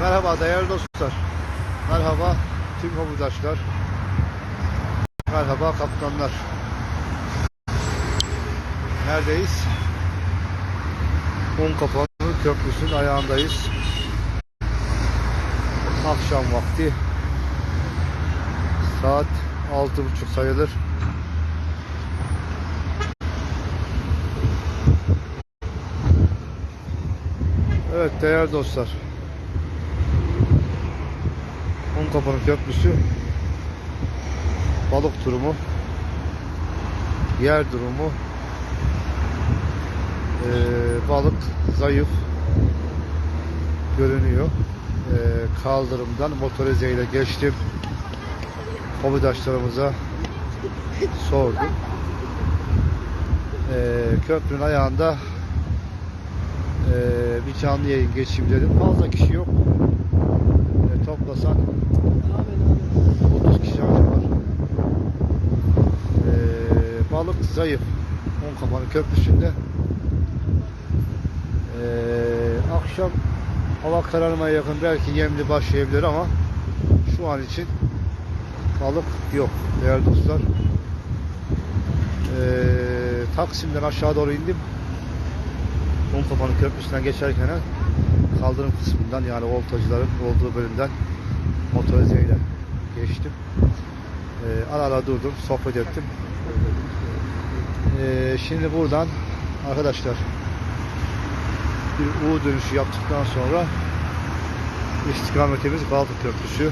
Merhaba değerli dostlar. Merhaba tüm hobidaşlar. Merhaba kaptanlar. Neredeyiz? Un kapanı köprüsünün ayağındayız. Akşam vakti. Saat altı buçuk sayılır. Evet değerli dostlar. Unkapanı Köprüsü balık durumu. Yer durumu. Ee, balık zayıf görünüyor. Ee, kaldırımdan motorize ile geçtim. Kobidaşlarımıza sordum. Ee, köprünün ayağında ee, bir canlı yayın geçeyim dedim. Fazla kişi yok Toplasan 30 kişi anca var. Ee, balık zayıf. On kapanı köprüsünde. Ee, akşam hava kararmaya yakın belki yemli başlayabilir ama şu an için balık yok değerli dostlar. Ee, Taksim'den aşağı doğru indim. On kapanı köprüsünden geçerken kaldırım kısmından yani oltacıların olduğu bölümden motorizeyle geçtim. Ee, ara ara durdum, sohbet ettim. Ee, şimdi buradan arkadaşlar bir U dönüşü yaptıktan sonra istikametimiz Galata Köprüsü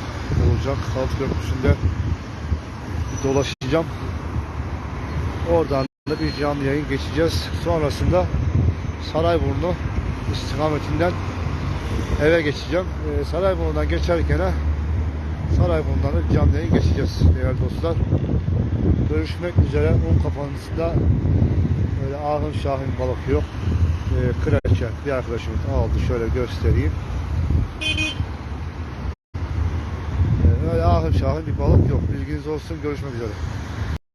olacak. Galata Köprüsü'nde dolaşacağım. Oradan da bir canlı yayın geçeceğiz. Sonrasında Sarayburnu istikametinden eve geçeceğim. Ee, Sarayburnu'dan geçerken Sarayburnu'dan yayın geçeceğiz değerli dostlar. Görüşmek üzere. Un kapanısında böyle ahım şahım balık yok. Ee, Kreçe bir arkadaşımız aldı. Şöyle göstereyim. Ee, öyle ahım şahım bir balık yok. Bilginiz olsun. Görüşmek üzere.